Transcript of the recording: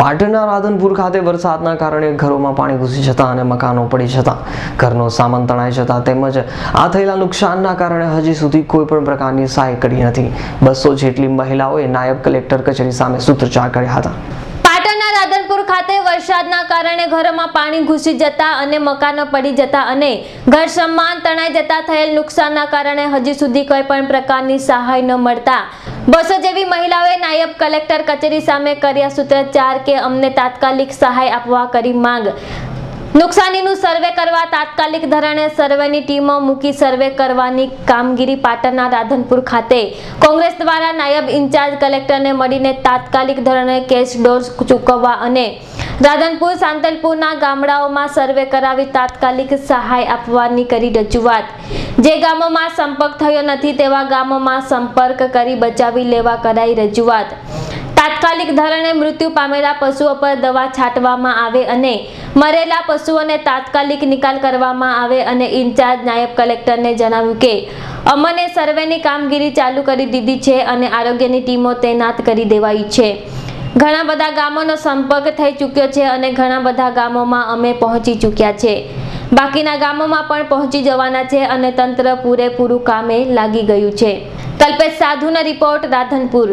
પાટણના રાધનપુર ખાતે વરસાદના કારણે ઘરોમાં પાણી ઘૂસી જતા અને મકાનો પડી જતા. ઘરનો સામાન તણાઈ જતા તેમજ આ થયેલા નુકસાનના કારણે હજી સુધી કોઈ પણ પ્રકારની સહાય કરી નથી. બસો જેટલી મહિલાઓએ નાયબ કલેક્ટર કચેરી સામે સૂત્રોચ્ચાર કર્યા હતા. પાટણના રાધનપુર ખાતે વરસાદના કારણે ઘરોમાં પાણી ઘૂસી જતા અને મકાનો પડી જતા અને ઘર સમાન તણાઈ જતા થયેલ નુકસાનના કારણે હજી સુધી કોઈ પણ પ્રકારની સહાય ન મળતા. બસો જેવી મહિલાઓએ નાયબ કલેક્ટર કચેરી સામે કર્યા સૂત્રોચ્ચાર કે અમને તાત્કાલિક સહાય આપવા કરી માંગ. નુકસાનીનું સર્વે કરવા તાત્કાલિક ધોરણે સર્વેની ટીમો મૂકી સર્વે કરવાની કામગીરી પાટણના રાધનપુર ખાતે. કોંગ્રેસ દ્વારા નાયબ ઇન્ચાર્જ કલેક્ટરને મળીને તાત્કાલિક ધોરણે કેશ ડોર ચૂકવવા અને રાધનપુર, સાંતલપુરના ગામડાઓમાં સર્વે કરાવી તાત્કાલિક સહાય આપવાની કરી રજૂઆત. જે ગામોમાં સંપર્ક થયો નથી તેવા ગામોમાં સંપર્ક કરી બચાવી લેવા કરાઈ રજૂઆત. તાત્કાલિક ધોરણે મૃત્યુ પામેલા પશુઓ પર દવા છાંટવામાં આવે અને મરેલા પશુઓને તાત્કાલિક નિકાલ કરવામાં આવે અને ઇન્ચાર્જ નાયબ કલેક્ટરને જણાવ્યું કે અમને સર્વેની કામગીરી ચાલુ કરી દીધી છે અને આરોગ્યની ટીમો તૈનાત કરી દેવાઈ છે. ઘણા બધા ગામોનો સંપર્ક થઈ ચૂક્યો છે અને ઘણા બધા ગામોમાં અમે પહોંચી ચૂક્યા છે. બાકીના ગામોમાં પણ પહોંચી જવાના છે અને તંત્ર પૂરેપૂરું કામે લાગી ગયું છે. કલ્પેશ સાધુનો રિપોર્ટ રાધનપુર.